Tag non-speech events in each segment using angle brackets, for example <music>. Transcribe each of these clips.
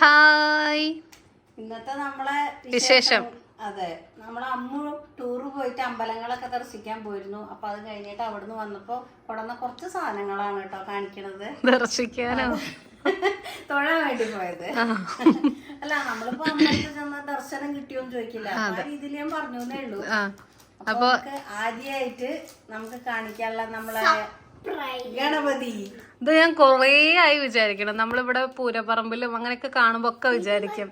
Hi. ഇന്നത്തെ നമ്മളെ വിശേഷം. അതെ നമ്മളെ അമ്മ ടൂറ് പോയിട്ട് അമ്പലങ്ങളൊക്കെ ദർശിക്കാൻ പോയിരുന്നു. അപ്പൊ അത് കഴിഞ്ഞിട്ട് അവിടുന്ന് വന്നപ്പോ കൊടന്ന കുറച്ച് സാധനങ്ങളാണ് കേട്ടോ കാണിക്കണത്. ദർശിക്കാനോ? തൊഴാൻ വേണ്ടി പോയത്. അല്ല നമ്മളിപ്പോ അമ്പലത്തിൽ ചെന്ന ദർശനം കിട്ടിയോന്ന് ചോദിക്കില്ല. അപ്പൊ ആ രീതിയിൽ ഞാൻ പറഞ്ഞു എന്നേ ഉള്ളൂ അപ്പൊ നമുക്ക് ആദ്യമായിട്ട് നമുക്ക് കാണിക്കാനുള്ള നമ്മളെ ഗണപതി. ഇത് ഞാൻ കൊറേ ആയി വിചാരിക്കണം നമ്മളിവിടെ പൂരപ്പറമ്പിലും അങ്ങനെയൊക്കെ കാണുമ്പോ ഒക്കെ വിചാരിക്കും.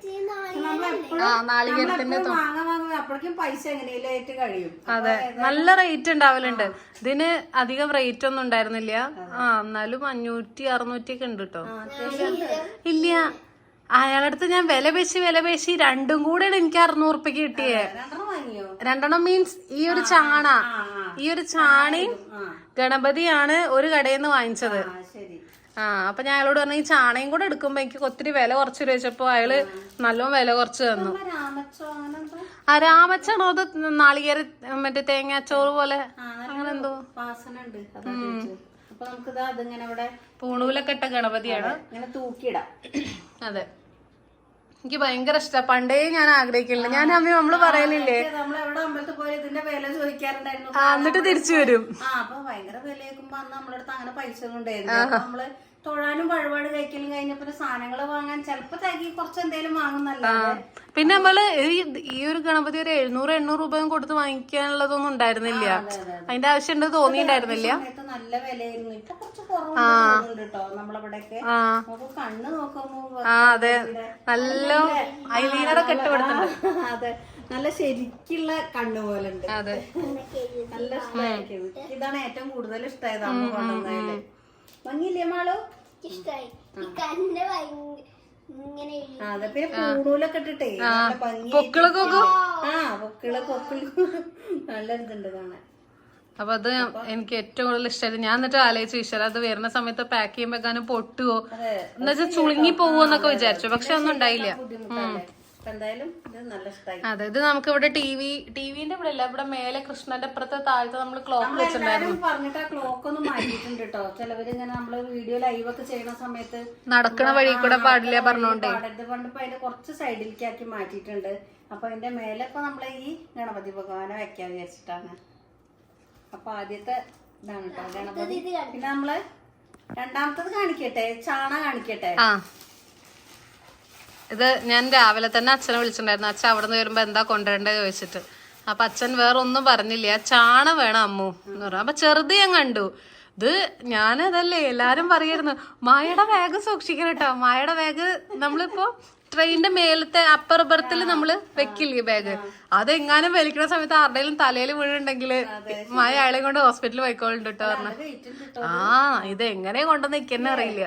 ആ നാളികേരത്തിന്റെ അതെ. നല്ല റേറ്റ് ഉണ്ടാവലുണ്ട്. ഇതിന് അധികം റേറ്റ് ഒന്നും ഉണ്ടായിരുന്നില്ല. ആ എന്നാലും അഞ്ഞൂറ്റി അറുന്നൂറ്റി ഒക്കെ ഉണ്ട്. കേട്ടോ ഇല്ല. അയാളടുത്ത് ഞാൻ വില പേശി വില പേശി രണ്ടും കൂടെ എനിക്ക് അറുന്നൂറ് ഉറുപ്പിക്ക് കിട്ടിയേ രണ്ടെണ്ണം മീൻസ് ഈ ഒരു ചാണ. ഈ ഒരു ചാണി ഗണപതിയാണ് ഒരു കടയിൽ നിന്ന് വാങ്ങിച്ചത്. ആ അപ്പൊ ഞാൻ അയാളോട് പറഞ്ഞു ഈ ചാണയും കൂടെ എടുക്കുമ്പോ എനിക്ക് ഒത്തിരി വില കുറച്ച് ചോദിച്ചപ്പോ അയാൾ നല്ലോ വില കുറച്ച് തന്നു. ആ രാമച്ചാണോ അത് നാളികേര മറ്റേ തേങ്ങാച്ചോറ് പോലെ? അങ്ങനെ എന്തോ? അപ്പൊ നമുക്കിത് അതിങ്ങനെ ഇവിടെ പൂണൂലൊക്കെ ഇട്ട ഗണപതിയാണ്. ഇങ്ങനെ തൂക്കിയിടാം. അതെ. എനിക്ക് ഭയങ്കര ഇഷ്ടമാണ് പണ്ടേ ഞാൻ ആഗ്രഹിക്കില്ല. ഞാൻ അമ്മ നമ്മൾ പറയലില്ലേ? നമ്മൾ എവിടെ അമ്പലത്തിൽ പോയി ഇതിന്റെ വില ചോദിക്കാറുണ്ടായിരുന്നു. എന്നിട്ട് തിരിച്ചു വരും. ആ അപ്പൊ ഭയങ്കര വിലയേക്കുമ്പോ അന്ന് നമ്മളടുത്ത് അങ്ങനെ പൈസ കൊണ്ടായിരുന്നു നമ്മൾ തൊഴാനും വഴിപാട് കഴിക്കലും കഴിഞ്ഞപ്പോ സാധനങ്ങൾ വാങ്ങാൻ ചിലപ്പോ തകി കുറച്ച് എന്തേലും വാങ്ങുന്നല്ല പിന്നെ നമ്മൾ ഈ ഒരു ഗണപതി ഒരു എഴുന്നൂറ് എണ്ണൂറ് രൂപയും കൊടുത്ത് വാങ്ങിക്കാനുള്ളതൊന്നും ഉണ്ടായിരുന്നില്ല. അതെ, അതെ. അതിന്റെ ആവശ്യം ഉണ്ട് തോന്നിയിട്ടുണ്ടായിരുന്നില്ല. സമയത്ത് നല്ല വിലയായിരുന്നു. ഇപ്പൊ കുറച്ച് കുറവുണ്ട് കേട്ടോ നമ്മളവിടെയൊക്കെ. കണ്ണ് നോക്കുമ്പോ ആ അതെ. നല്ല ഐലീനറൊക്കെ ഇട്ട് കൊടുത്തിട്ടുണ്ട് അതെ. നല്ല ശരിക്കുള്ള കണ്ണ് പോലെ ഉണ്ട് അതെ. നല്ല ഇഷ്ടമായിരിക്കും. ഇതാണ് ഏറ്റവും കൂടുതൽ ഇഷ്ടമായത് അമ്മ കൊണ്ടുവന്നതിൽ. ഭംഗിയില്ലേ മാളു? ഇഷ്ടായി. ഈ കണ്ണ് ഭയങ്കര ഇങ്ങനെ ആ, അതെ പിന്നെ പൂണൂലൊക്കെ ഇട്ടിട്ടേ. നല്ല ഭംഗി പൊക്കിളൊക്കെ ആ. പൊക്കിൾ പൊക്കിൾ നല്ല ഇതുണ്ട് കാണാൻ. അപ്പൊ അത് എനിക്ക് ഏറ്റവും കൂടുതൽ ഇഷ്ടമായത് ഞാൻ എന്നിട്ട് ആലോചിച്ചു ഈശ്വര അത് വരുന്ന സമയത്ത് പാക്ക് ചെയ്യുമ്പോഴേക്കാനും പൊട്ടുവോ? എന്നുവെച്ചാൽ എന്ന് വെച്ചാൽ ചുളുങ്ങി പോവോന്നൊക്കെ വിചാരിച്ചു. പക്ഷെ ഒന്നും ഉണ്ടായില്ല. എന്തായാലും ഇത് നല്ല ഇഷ്ടമായി അതെ ഇത് നമുക്ക് ഇവിടെ ടി വി ടിവിന്റെ ഇവിടെ അല്ല ഇവിടെ മേലെ കൃഷ്ണന്റെ അപ്പുറത്തെ താഴത്തെ നമ്മൾ ക്ലോക്ക് വെച്ചിട്ടുണ്ടായിരുന്നു. പറഞ്ഞിട്ട് ആ ക്ലോക്ക് ഒന്ന് മാറ്റിയിട്ടുണ്ട് കേട്ടോ ചിലവര് ഇങ്ങനെ നമ്മൾ വീഡിയോ ലൈവ് ഒക്കെ ചെയ്യുന്ന സമയത്ത് നടക്കണ വഴി കൂടെ പാടില്ല പറഞ്ഞോണ്ടേ. പാടരുത് പണ്ട് ഇപ്പൊ അതിന്റെ കുറച്ച് സൈഡിലേക്കാക്കി മാറ്റിയിട്ടുണ്ട്. അപ്പൊ അതിന്റെ മേലെ ഇപ്പൊ നമ്മളെ ഈ ഗണപതി ഭഗവാനെ വെക്കാൻ വിചാരിച്ചിട്ടാണ്. അപ്പൊ ആദ്യത്തെ ഇതാണ് കേട്ടോ ഗണപതി. പിന്നെ നമ്മൾ രണ്ടാമത്തത് കാണിക്കട്ടെ? ചാണ കാണിക്കട്ടെ? ആ. ഇത് ഞാൻ രാവിലെ തന്നെ അച്ഛനെ വിളിച്ചിട്ടുണ്ടായിരുന്നു. അച്ഛൻ അവിടെ നിന്ന് വരുമ്പോ എന്താ കൊണ്ടുവരേണ്ടത് ചോദിച്ചിട്ട്. അപ്പൊ അച്ഛൻ വേറെ ഒന്നും പറഞ്ഞില്ല ചാണ വേണം അമ്മു എന്ന് പറഞ്ഞു. അപ്പൊ ചെറുത് ഞാൻ കണ്ടു. ഇത് ഞാനതല്ലേ എല്ലാരും പറയായിരുന്നു മായയുടെ ബാഗ് സൂക്ഷിക്കണം കേട്ടോ മായയുടെ ബാഗ് നമ്മളിപ്പോ ട്രെയിനിന്റെ മേലത്തെ അപ്പർ ബർത്തിൽ നമ്മൾ വെക്കില്ലേ ബാഗ് അതെങ്ങാനും വലിക്കുന്ന സമയത്ത് ആരുടെയും തലയിൽ വീഴുണ്ടെങ്കിൽ മായ അയാളെ കൊണ്ട് ഹോസ്പിറ്റലിൽ പോയിക്കോളുണ്ട് കേട്ടോ പറഞ്ഞു. ആ ഇത് എങ്ങനെ കൊണ്ടുവന്ന് നിൽക്കുന്ന അറിയില്ല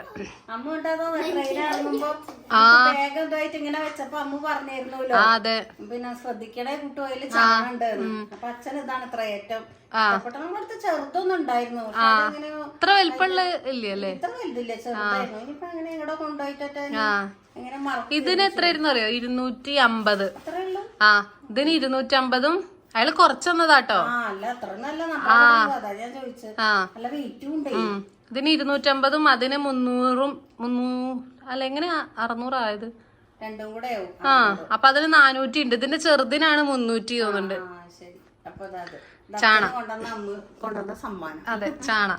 ആ. അതെ. പിന്നെ ശ്രദ്ധിക്കണേ കുട്ടുപോയിൽ ചാണുണ്ട് അപ്പൊ അച്ഛൻ ഇതാണ് ഇത്ര ഏറ്റവും ഇത്ര വലിപ്പമുള്ള ഇല്ലല്ലേ ഇത്ര വലുതില്ല? ചെറുതായിരുന്നു. ഇനിയിപ്പോ അങ്ങനെ ഇവിടെ കൊണ്ടുപോയിട്ടെ ഇതിന് എത്രയായിരുന്നു അറിയോ? ഇരുന്നൂറ്റി അമ്പത്. ആ ഇതിന് ഇരുന്നൂറ്റി അമ്പതും അയാൾ കുറച്ചെന്നതാട്ടോ. ആ ആ. ഇതിന് ഇരുന്നൂറ്റമ്പതും അതിന് മുന്നൂറും മുന്നൂ അല്ല എങ്ങനെ അറുന്നൂറായത്? രണ്ടും കൂടെ ആ അപ്പൊ അതിന് നാനൂറ്റി ഉണ്ട് ഇതിന്റെ ചെറുതിനാണ് മുന്നൂറ്റി തോന്നുന്നുണ്ട്. ചാണ കൊണ്ടുവന്ന സമ്മാനം. അതെ ചാണ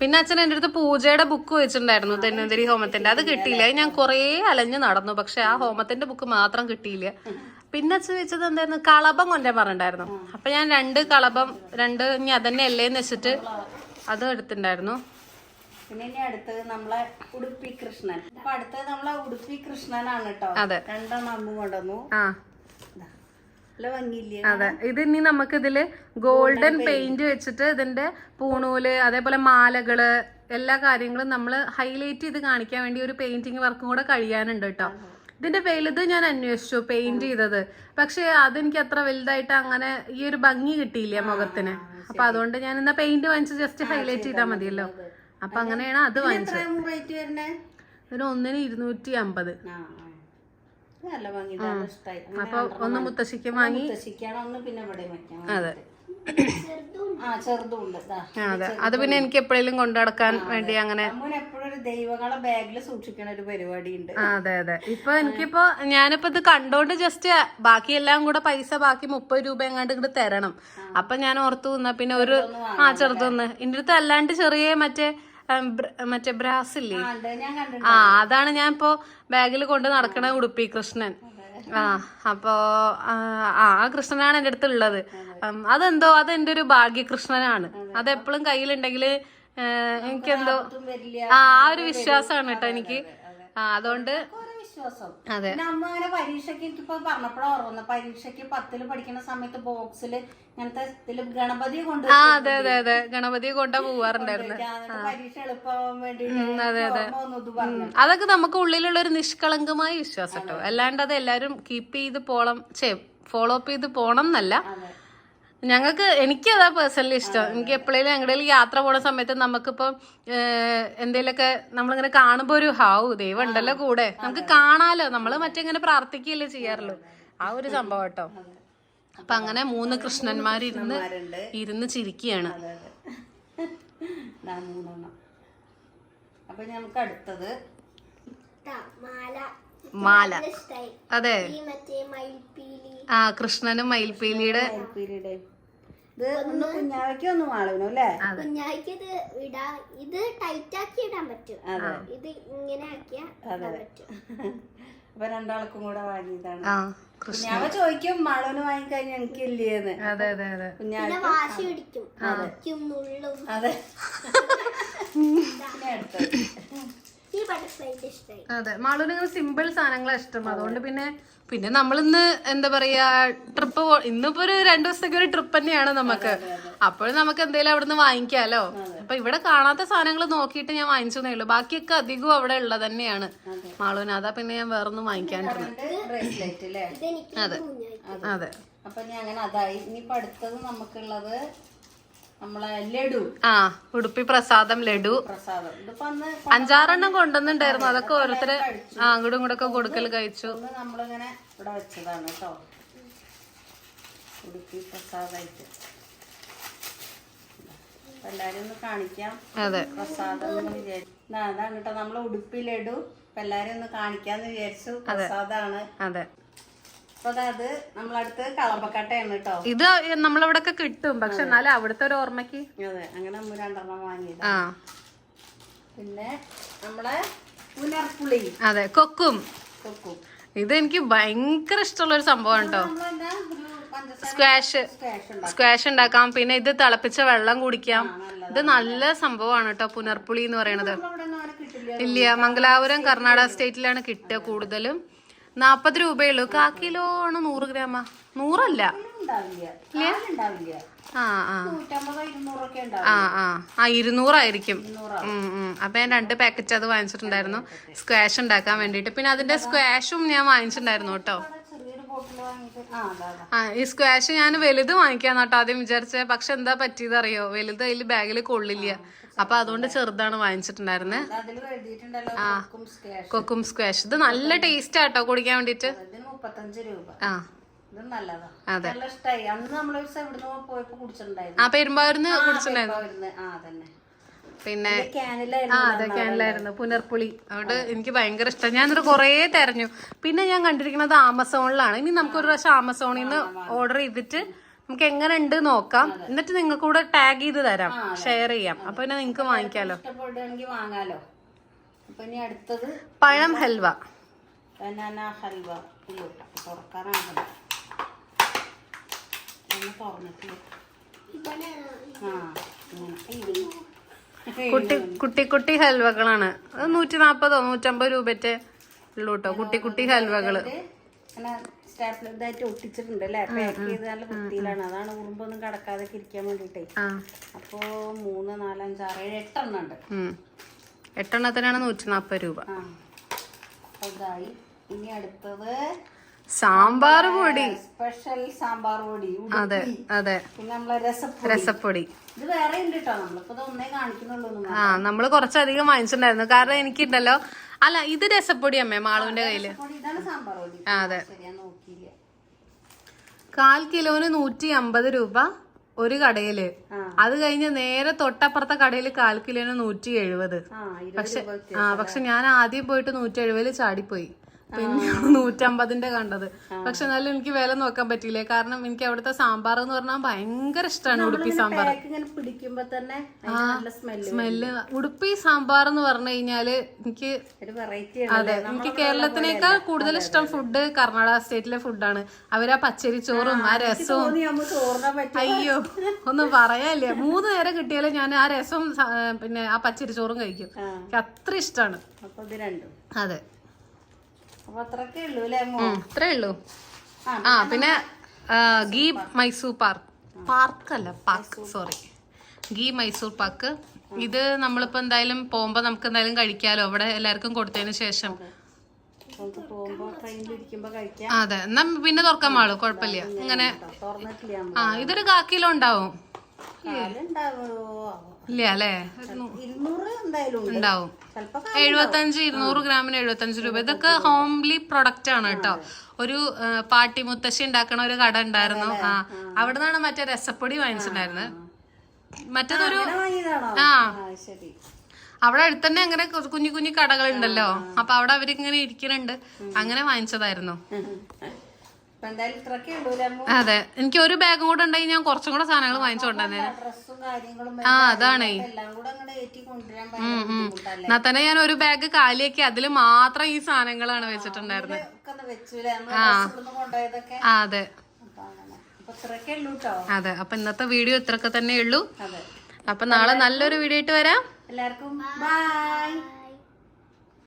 പിന്നെ അച്ഛൻ എന്റെ അടുത്ത് പൂജയുടെ ബുക്ക് വെച്ചിട്ടുണ്ടായിരുന്നു തെന്നുതിരി ഹോമത്തിന്റെ അത് കിട്ടിയില്ല. ഞാൻ കുറേ അലഞ്ഞു നടന്നു. പക്ഷെ ആ ഹോമത്തിന്റെ ബുക്ക് മാത്രം കിട്ടിയില്ല. പിന്നെ അച്ഛൻ വെച്ചത് എന്തായിരുന്നു? കളഭം കൊണ്ടേ പറഞ്ഞിട്ടുണ്ടായിരുന്നു. അപ്പൊ ഞാൻ രണ്ട് കളഭം രണ്ട് ഇനി അതന്നെ അല്ലേന്ന് വെച്ചിട്ട് അത് എടുത്തിട്ടുണ്ടായിരുന്നു. പിന്നെ ഇനി അടുത്തത് നമ്മളെ ഉടുപ്പി കൃഷ്ണൻ. അപ്പൊ അടുത്തത് നമ്മളെ ഉടുപ്പി കൃഷ്ണനാണ് കേട്ടോ അതെ. രണ്ടെണ്ണം അമ്മ കൊണ്ടുവന്നു ആ ഇതാ. നല്ല ഭംഗിയില്ലേ അതെ. ഇത് ഇനി നമുക്ക് ഇതിൽ ഗോൾഡൻ പെയിന്റ് വെച്ചിട്ട് ഇതിന്റെ പൂണൂൽ അതേപോലെ മാലകൾ എല്ലാ കാര്യങ്ങളും നമ്മൾ ഹൈലൈറ്റ് ചെയ്ത് കാണിക്കാൻ വേണ്ടി ഒരു പെയിന്റിങ് വർക്കും കൂടെ കഴിയാനുണ്ട് കേട്ടോ. ഇതിന്റെ വലുത് ഞാൻ അന്വേഷിച്ചു പെയിന്റ് ചെയ്തത്. പക്ഷെ അതെനിക്ക് അത്ര വലുതായിട്ട് അങ്ങനെ ഈ ഒരു ഭംഗി കിട്ടിയില്ല മുഖത്തിന്. അപ്പൊ അതുകൊണ്ട് ഞാൻ എന്നാ പെയിന്റ് വാങ്ങിച്ച് ജസ്റ്റ് ഹൈലൈറ്റ് ചെയ്താൽ മതിയല്ലോ. അപ്പൊ അങ്ങനെയാണ് അത് വാങ്ങിച്ചത്. ഇതിന് ഒന്നിന് ഇരുന്നൂറ്റി അമ്പത്. അപ്പൊ ഒന്ന് മുത്തശ്ശിക്ക് വാങ്ങി. അതെ. അതെ. അത് പിന്നെ എനിക്ക് എപ്പോഴേലും കൊണ്ടു നടക്കാൻ വേണ്ടി അങ്ങനെ ദൈവങ്ങളെ ബാഗിൽ സൂക്ഷിക്കണ ഒരു പരിപാടി ഉണ്ട് അതെ അതെ. ഇപ്പൊ എനിക്കിപ്പോ ഞാനിപ്പോ ഇത് കണ്ടോണ്ട് ജസ്റ്റ് ബാക്കി എല്ലാം കൂടെ പൈസ ബാക്കി മുപ്പത് രൂപ എങ്ങാണ്ട് ഇങ്ങോട്ട് തരണം. അപ്പൊ ഞാൻ ഓർത്തു നിന്നാ പിന്നെ ഒരു ആ ചെറുതൊന്ന്. ഇന്റെ അടുത്ത് അല്ലാണ്ട് ചെറിയ മറ്റേ മറ്റേ ബ്രാസ് ഇല്ലേ ആ, അതാണ് ഞാൻ ഇപ്പോ ബാഗിൽ കൊണ്ട് നടക്കണ ഉടുപ്പി കൃഷ്ണൻ. ആ അപ്പോ ആ കൃഷ്ണനാണ് എന്റെ അടുത്തുള്ളത്. അതെന്തോ അത് എന്റെ ഒരു ഭാഗ്യകൃഷ്ണനാണ്. അത്. എപ്പോഴും കയ്യിലുണ്ടെങ്കിൽ എനിക്കെന്തോ ആ ഒരു വിശ്വാസമാണ് കേട്ടോ എനിക്ക്. ആ അതുകൊണ്ട് വിശ്വാസം. അമ്മ അങ്ങനെ പരീക്ഷയ്ക്ക് എനിക്കിപ്പോ പറഞ്ഞപ്പോഴാണ് ഓർമ്മ പരീക്ഷയ്ക്ക് പത്തിൽ പഠിക്കുന്ന സമയത്ത് ബോക്സിൽ ഇങ്ങനത്തെ ഗണപതി കൊണ്ട് ഗണപതി അതെ അതെ അതെ. ഗണപതി കൊണ്ടാ പോവാറുണ്ടായിരുന്നു. പരീക്ഷ എളുപ്പമാവാൻ വേണ്ടി അതൊക്കെ നമുക്ക് ഉള്ളിലുള്ള ഒരു നിഷ്കളങ്കമായ വിശ്വാസം കേട്ടോ അല്ലാണ്ട് അത് എല്ലാരും കീപ്പ് ചെയ്ത് പോളം ചേ ഫോളോ അപ്പ് ചെയ്ത് പോണം എന്നല്ല. ഞങ്ങൾക്ക് എനിക്ക് അതാ പേഴ്സണലി ഇഷ്ടം. എനിക്ക് എപ്പോഴേലും ഞങ്ങളുടെ യാത്ര പോണ സമയത്ത് നമുക്കിപ്പം എന്തേലൊക്കെ നമ്മളിങ്ങനെ കാണുമ്പോ ഒരു ഹാവു ദൈവം ഉണ്ടല്ലോ കൂടെ. നമുക്ക് കാണാലോ. നമ്മൾ മറ്റെങ്ങനെ പ്രാർത്ഥിക്കുകയല്ലേ ചെയ്യാറുള്ളൂ. ആ ഒരു സംഭവം കേട്ടോ. അപ്പൊ അങ്ങനെ മൂന്ന് കൃഷ്ണന്മാരിരുന്ന് ഇരുന്ന് ചിരിക്കുകയാണ്. അപ്പൊ നമുക്ക് അടുത്തത്. മാല. മാല. അതെ. ആ കൃഷ്ണനും മയിൽപ്പീലിയുടെ പീരീഡ് ഇത് ഒന്ന് കുഞ്ഞാവയ്ക്ക് ഒന്ന് മാളവിനു അല്ലേ? ഇത് ഇടാ ഇത് ടൈറ്റ് ആക്കി ഇടാൻ പറ്റും. ഇത് ഇങ്ങനെ ആക്കിയാ പറ്റും. അപ്പൊ രണ്ടാൾക്കും കൂടെ വാങ്ങിയതാണ്. ആ കൃഷ്ണ കുഞ്ഞാവ ചോദിക്കും മാളവിന് വാങ്ങിക്കഴിഞ്ഞാൽ എനിക്കില്ലേന്ന് അതെ അതെ അതെ. കുഞ്ഞാവ വാശി പിടിക്കും. അതെ. അടുത്തത് <laughs> <laughs> അതെ. മാളൂന് ഇങ്ങനെ സിമ്പിൾ സാധനങ്ങളാണ് ഇഷ്ടം. അതുകൊണ്ട് പിന്നെ പിന്നെ നമ്മളിന്ന് എന്താ പറയാ ട്രിപ്പ് ഇന്നിപ്പോ ഒരു രണ്ടു ദിവസത്തേക്ക് ഒരു ട്രിപ്പ് തന്നെയാണ് നമുക്ക്. അപ്പോഴും നമുക്ക് എന്തെങ്കിലും നിന്ന് വാങ്ങിക്കാലോ? അപ്പൊ ഇവിടെ കാണാത്ത സാധനങ്ങൾ നോക്കിയിട്ട് ഞാൻ വാങ്ങിച്ചു ഉള്ളൂ. ബാക്കിയൊക്കെ അധികവും അവിടെ ഉള്ളത് തന്നെയാണ്. മാളൂന് അതാ പിന്നെ ഞാൻ വേറൊന്നും വാങ്ങിക്കാണ്ടിരുന്നത് അതെ. അതെ. അപ്പൊ ഞാൻ അങ്ങനെ അതായി. ഇനിയിപ്പോ അടുത്തത് നമുക്കുള്ളത് ആ ഉടുപ്പി പ്രസാദം ലഡു. അഞ്ചാറെണ്ണം കൊണ്ടുവന്നിട്ടുണ്ടായിരുന്നു. അതൊക്കെ ഓരോരുത്തര് ആ അങ്ങോട്ടും ഇങ്ങോട്ടൊക്കെ കൊടുക്കൽ കഴിച്ചു. നമ്മളിങ്ങനെ ഇവിടെ വെച്ചതാണ് കേട്ടോ. ഉടുപ്പി പ്രസാദായിട്ട്. എല്ലാരും ഒന്ന് കാണിക്കാം. അതെ. പ്രസാദം എന്ന് വിചാരിച്ചു. അതാണ് കേട്ടോ നമ്മളെ ഉടുപ്പി ലഡു. എല്ലാരും ഒന്ന് കാണിക്കാന്ന് വിചാരിച്ചു. പ്രസാദാണ്. അതെ. ഇത് നമ്മളിവിടൊക്കെ കിട്ടും. പക്ഷെ എന്നാലും അവിടുത്തെ ഒരു ഓർമ്മക്ക് അങ്ങനെ രണ്ടെണ്ണം വാങ്ങിയത്. പിന്നെ നമ്മളെ പുനർപ്പുളി. അതെ കൊക്കും. കൊക്കും. ഇത് എനിക്ക് ഭയങ്കര ഇഷ്ടമുള്ള ഒരു സംഭവം കേട്ടോ സ്ക്വാഷ് സ്ക്വാഷ് ഉണ്ടാക്കാം. പിന്നെ ഇത് തിളപ്പിച്ച വെള്ളം കുടിക്കാം. ഇത് നല്ല സംഭവമാണ് കേട്ടോ പുനർപ്പുളി എന്ന് പറയണത്. നമ്മളിവിടെ ഇല്ല മംഗലാപുരം കർണാടക സ്റ്റേറ്റിലാണ് കിട്ടുക കൂടുതലും. നാപ്പത് രൂപയുള്ളൂ. കാ കിലോ ആണ് നൂറ് ഗ്രാമാ. നൂറല്ല. ആ ആ. ആ ആ. ആ ഇരുന്നൂറായിരിക്കും. അപ്പൊ ഞാൻ രണ്ട് പാക്കറ്റ് അത് വാങ്ങിച്ചിട്ടുണ്ടായിരുന്നു. സ്ക്വാഷ് ഉണ്ടാക്കാൻ വേണ്ടിട്ട് പിന്നെ അതിന്റെ സ്ക്വാഷും ഞാൻ വാങ്ങിച്ചിട്ടുണ്ടായിരുന്നു കേട്ടോ. ആ ഈ സ്ക്വാഷ് ഞാൻ വലുത് വാങ്ങിക്കാന്നോട്ടോ ആദ്യം വിചാരിച്ചത് പക്ഷെ എന്താ പറ്റിയത് അറിയോ വലുത് അതിൽ ബാഗിൽ കൊള്ളില്ല. അപ്പൊ അതുകൊണ്ട് ചെറുതാണ് വാങ്ങിച്ചിട്ടുണ്ടായിരുന്നത് ആ കൊക്കും സ്ക്വാഷ്. ഇത് നല്ല ടേസ്റ്റ് ആട്ടോ കുടിക്കാൻ വേണ്ടിട്ട്. ആ. അതെ. ആ പെരുമ്പാവൂർന്ന് കുടിച്ചിട്ടുണ്ടായിരുന്നു. പിന്നെ ആ അതെ ക്യാനിലായിരുന്നു. പുനർപ്പുളി. അതുകൊണ്ട് എനിക്ക് ഭയങ്കര ഇഷ്ടം. ഞാൻ എന്നിട്ട് കുറേ തെരഞ്ഞു. പിന്നെ ഞാൻ കണ്ടിരിക്കുന്നത് ആമസോണിലാണ്. ഇനി നമുക്കൊരു പ്രാവശ്യം ആമസോണിൽ നിന്ന് ഓർഡർ ചെയ്തിട്ട് നമുക്ക് എങ്ങനെ ഉണ്ട് നോക്കാം. എന്നിട്ട് നിങ്ങൾക്ക് കൂടെ ടാഗ് ചെയ്ത് തരാം. ഷെയർ ചെയ്യാം. അപ്പൊ പിന്നെ നിങ്ങൾക്ക് വാങ്ങിക്കാലോ. വാങ്ങാലോ. അപ്പൊ ഇനി അടുത്തത് പഴം ഹൽവ. ബനാന ഹൽവ. കുട്ടി കുട്ടി കുട്ടി ഹൽവകളാണ്. അത് നൂറ്റി നാപ്പതോ നൂറ്റമ്പത് രൂപറ്റേ ഉള്ളൂ കേട്ടോ കുട്ടി കുട്ടി ഹൽവകൾ സ്റ്റാപ്ലർ ഇതായിട്ട് ഒട്ടിച്ചിട്ടുണ്ട് അല്ലേ? പാക്ക് ചെയ്ത് നല്ല വൃത്തിയിലാണ്. അതാണ് ഉറുമ്പൊന്നും കടക്കാതെ ഇരിക്കാൻ വേണ്ടിട്ടേ അപ്പോ മൂന്ന് നാലഞ്ച് ആറ് ഏഴ് എട്ടെണ്ണം ഉണ്ട്. എട്ടെണ്ണത്തിനാണ് നൂറ്റി നാപ്പത് രൂപ ഇതായി. ഇനി അടുത്തത് സാമ്പാർ പൊടി. സ്പെഷ്യൽ സാമ്പാർ പൊടി. അതെ അതെ. പിന്നെ നമ്മളെ രസപ്പൊടി. രസപ്പൊടി. ഇത് വേറെ ഉണ്ട് കേട്ടോ നമ്മളിപ്പോ ഒന്നേ കാണിക്കുന്നുള്ളൂ ആ നമ്മൾ കുറച്ചധികം വാങ്ങിച്ചിട്ടുണ്ടായിരുന്നു. കാരണം എനിക്കുണ്ടല്ലോ. അല്ല ഇത് രസപ്പൊടി അമ്മേ മാളുവിന്റെ കയ്യിൽ. അതെ. കാൽ കിലോന് നൂറ്റി അമ്പത് രൂപ ഒരു കടയിൽ. അത് കഴിഞ്ഞ് നേരെ തൊട്ടപ്പുറത്തെ കടയിൽ കാൽ കിലോന് നൂറ്റി എഴുപത് പക്ഷെ ആ പക്ഷെ ഞാൻ ആദ്യം പോയിട്ട് നൂറ്റി എഴുപതിൽ ചാടിപ്പോയി. പിന്നെ നൂറ്റമ്പതിന്റെ കണ്ടത്. പക്ഷെ എന്നാലും എനിക്ക് വില നോക്കാൻ പറ്റിയില്ലേ? കാരണം എനിക്ക് അവിടുത്തെ സാമ്പാർ എന്ന് പറഞ്ഞാൽ ഭയങ്കര ഇഷ്ടമാണ് ഉടുപ്പി സാമ്പാർ പിടിക്കുമ്പോ തന്നെ സ്മെല്ല് ഉടുപ്പി സാമ്പാർ എന്ന് പറഞ്ഞു കഴിഞ്ഞാൽ എനിക്ക് അതെ എനിക്ക് കേരളത്തിനേക്കാൾ കൂടുതൽ ഇഷ്ടം ഫുഡ് കർണാടക സ്റ്റേറ്റിലെ ഫുഡാണ് അവരാ പച്ചരി ചോറും ആ രസവും. അയ്യോ ഒന്നും പറയാല്ലേ മൂന്ന് നേരം കിട്ടിയാലും ഞാൻ ആ രസവും പിന്നെ ആ പച്ചരി ചോറും കഴിക്കും. അത്ര ഇഷ്ടമാണ് അതെ. അത്രക്കെ ഉള്ളൂ ആ, പിന്നെ ഗീ മൈസൂർ പാർക്ക്. പാർക്ക് അല്ല park. Sorry ghee Mysore pak. ഇത് നമ്മളിപ്പോ എന്തായാലും പോകുമ്പോ നമുക്ക് എന്തായാലും കഴിക്കാലോ. അവിടെ എല്ലാവർക്കും കൊടുത്തതിന് ശേഷം. അതെ. എന്നാ പിന്നെ തുറക്കാൻ പാടും? കുഴപ്പമില്ല. ഇങ്ങനെ ആ ഇതൊരു കാക്കിലോ ഉണ്ടാവും? ഉണ്ടാവോ ഇല്ല അല്ലേ ഇരുന്നൂറ് എന്തായാലും ഉണ്ട്. ഉണ്ടാവും. എഴുപത്തഞ്ച് ഇരുന്നൂറ് ഗ്രാമിന് എഴുപത്തഞ്ച് രൂപ. ഇതൊക്കെ ഹോംലി പ്രൊഡക്റ്റ് ആണ് കേട്ടോ. ഒരു പാട്ടി മുത്തശ്ശി ഉണ്ടാക്കണ ഒരു കട ഉണ്ടായിരുന്നു. ആ അവിടെ നിന്നാണ് മറ്റേ രസപ്പൊടി വാങ്ങിച്ചിട്ടുണ്ടായിരുന്നത് മറ്റേതൊരു ആ അവിടെ അടുത്തന്നെ അങ്ങനെ കുഞ്ഞു കുഞ്ഞു കടകളുണ്ടല്ലോ. അപ്പൊ അവിടെ അവരിങ്ങനെ ഇരിക്കുന്നുണ്ട് അങ്ങനെ വാങ്ങിച്ചതായിരുന്നു. അതെ. എനിക്ക് ഒരു ബാഗും കൂടെ ഉണ്ടെങ്കിൽ ഞാൻ കുറച്ചും കൂടെ സാധനങ്ങൾ വാങ്ങിച്ചോണ്ടേ ആ അതാണ്. എന്നാ തന്നെ ഞാൻ ഒരു ബാഗ് കാലിയാക്കി അതിൽ മാത്രം ഈ സാധനങ്ങളാണ് വെച്ചിട്ടുണ്ടായിരുന്നത്. ആ അതെ. ഇത്രക്കെ അതെ. അപ്പൊ ഇന്നത്തെ വീഡിയോ ഇത്രയൊക്കെ തന്നെ ഉള്ളൂ. അപ്പൊ നാളെ നല്ലൊരു വീഡിയോ ആയിട്ട് വരാം. എല്ലാവർക്കും ബൈ